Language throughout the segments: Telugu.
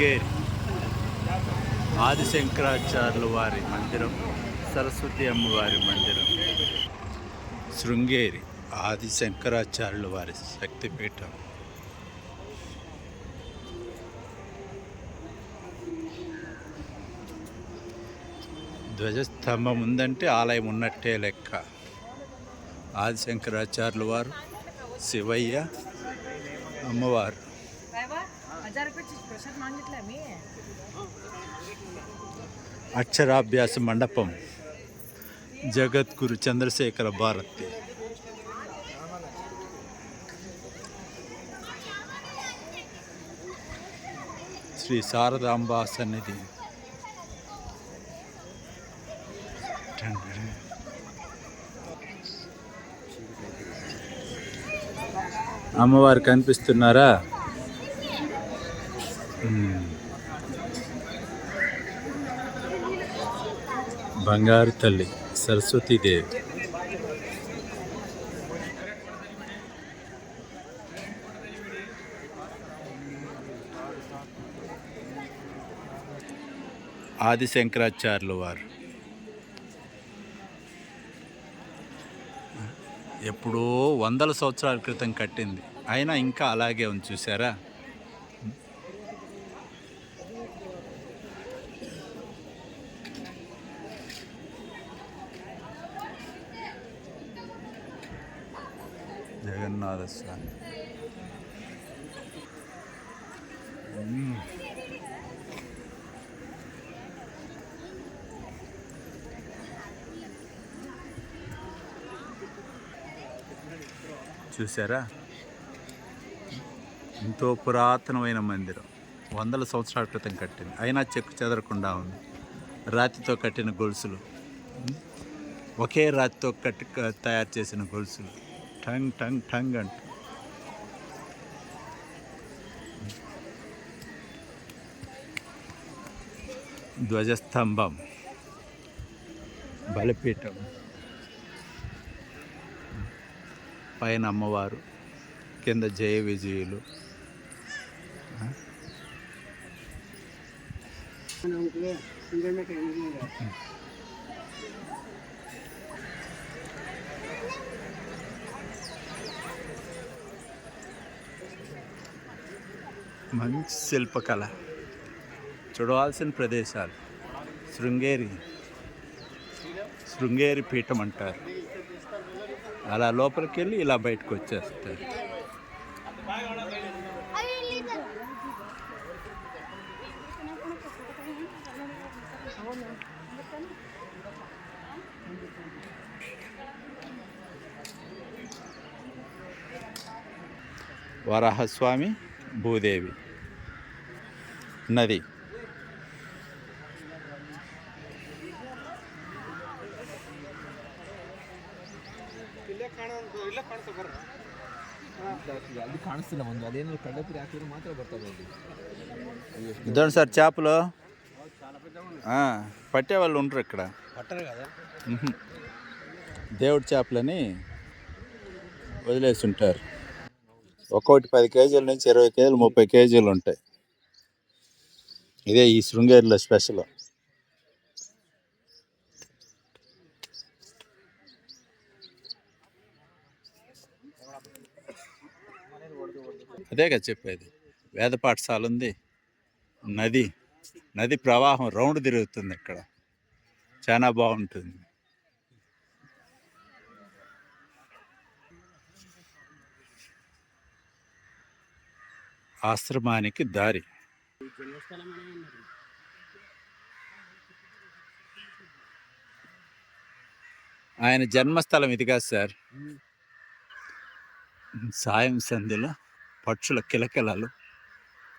శృంగేరి. ఆదిశంకరాచార్యుల వారి మందిరం సరస్వతి అమ్మవారి మందిరం. శృంగేరి ఆదిశంకరాచార్యుల వారి శక్తిపీఠం. ధ్వజస్తంభం ఉందంటే ఆలయం ఉన్నట్టే లెక్క. ఆదిశంకరాచార్యుల వారు శివయ్య అమ్మవారు. అక్షరాభ్యాస మండపం జగద్గురు చంద్రశేఖర భారతి. శ్రీ శారదాంబా సన్నిధి. అమ్మవారు కనిపిస్తున్నారా? బంగారు తల్లి సరస్వతీదేవి ఆదిశంకరాచార్యుల వారు. ఎప్పుడో వందల సంవత్సరాల క్రితం కట్టింది. అయినా ఇంకా అలాగే ఉంది చూసారా జగన్నాథ స్వామి. చూసారా ఎంతో పురాతనమైన మందిరం. వందల సంవత్సరాల క్రితం కట్టింది. అయినా చెక్కు చెదరకుండా ఉంది. రాతితో కట్టిన గొలుసులు. ఒకే రాతితో కట్టి తయారు చేసిన గొలుసులు. టంగ్ టంగ్ టంగ్ అంట. ధ్వజస్తంభం బలిపీఠం పైన అమ్మవారు కింద జయ విజయులు. మంచి శిల్పకళ. చూడవలసిన ప్రదేశాలు. శృంగేరి. శృంగేరి పీఠం అంటారు. అలా లోపలికి వెళ్ళి ఇలా బయటకు వచ్చేస్తారు వరాహస్వామి భూదేవి నది ಅಲ್ಲಿ ಕಾಣಿಸ್ತಿಲ್ಲ ಒಂದು ಅದೇನು ಕಂಡಪುರಿ ಹಾಕಿದ್ರೆ ಮಾತ್ರ ಬರ್ತದೆ ಅದು ఇదండి సార్ చేపలు ఆ, పట్టేవాళ్ళు ఉండరు ఇక్కడ పట్టరు కదా మ్హూ. దేవుడి చేపలని వదిలేసి ఉంటారు ఒక్కొక్కటి పది కేజీల నుంచి ఇరవై కేజీలు ముప్పై కేజీలు ఉంటాయి. ఇదే ఈ శృంగేరిలో స్పెషల్. అదే కదా చెప్పేది. వేద పాఠశాల ఉంది. నది నది ప్రవాహం రౌండ్ తిరుగుతుంది ఇక్కడ. చాలా బాగుంటుంది. ఆశ్రమానికి దారి. ఆయన జన్మస్థలం ఇది కాదు సార్. సాయం సంధ్యలో పక్షుల కిలకిలలు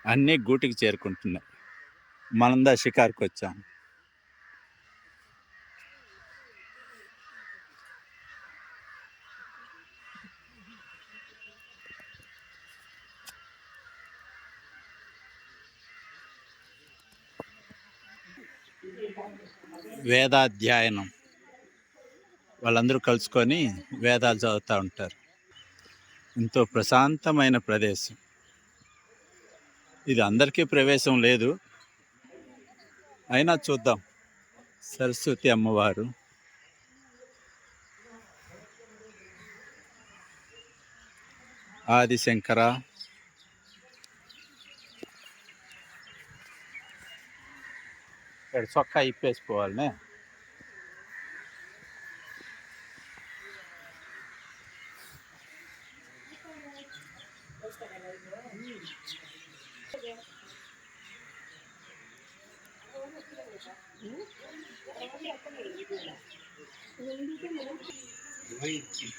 అన్నీ గూటికి చేరుకుంటున్నాయి. మనందా షికార్కి వచ్చాము వేదాధ్యయనం. వాళ్ళందరూ కలుసుకొని వేదాలు చదువుతూ ఉంటారు. ఎంతో ప్రశాంతమైన ప్రదేశం. ఇది అందరికీ ప్రవేశం లేదు. అయినా చూద్దాం. సరస్వతి అమ్మవారు. ఆదిశంకర ఇక్కడ చొక్కా ఇప్పేసుకోవాలనే.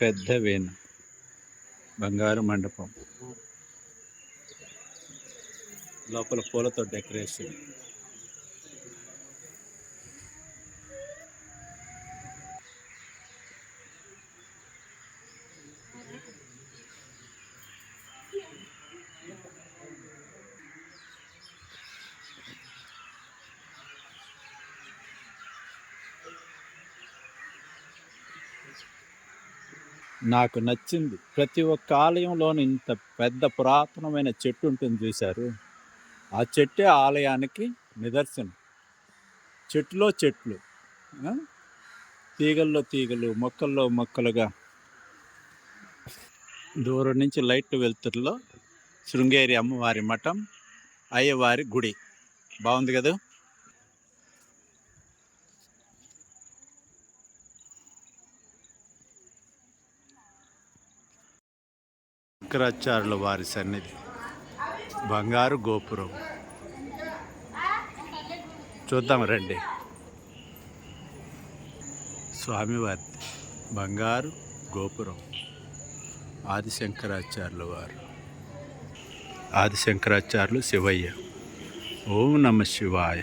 పెద్ద వేణు బంగారు మండపం. లోపల పూలతో డెకరేషన్. నాకు నచ్చింది. ప్రతి ఒక్క ఆలయంలోనూ ఇంత పెద్ద పురాతనమైన చెట్టు ఉంటుంది చూశారు. ఆ చెట్టే ఆలయానికి నిదర్శనం. చెట్టులో చెట్లు. తీగల్లో తీగలు మొక్కల్లో మొక్కలుగా. దూరం నుంచి లైట్ వెలుతురులో శృంగేరి అమ్మవారి మఠం అయ్యవారి గుడి. బాగుంది కదా? శంకరాచార్యుల వారి సన్నిధి. బంగారు గోపురం. చూద్దాం రండి. స్వామివారి బంగారు గోపురం. ఆదిశంకరాచార్యుల వారు. ఆదిశంకరాచార్యులు శివయ్య. ఓం నమ శివాయ.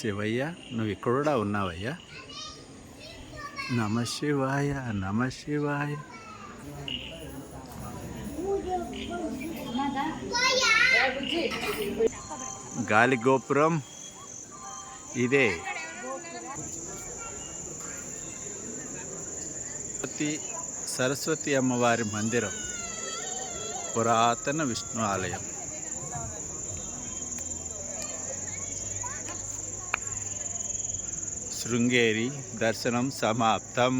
శివయ్య నువ్వు ఇక్కడ కూడా ఉన్నావయ్యా? నమ శివాయ నమ శివాయ. గాలి గోపురం ఇదే. సరస్వతి సరస్వతి అమ్మవారి మందిరం పురాతన విష్ణు ఆలయం. శృంగేరి దర్శనం సమాప్తం.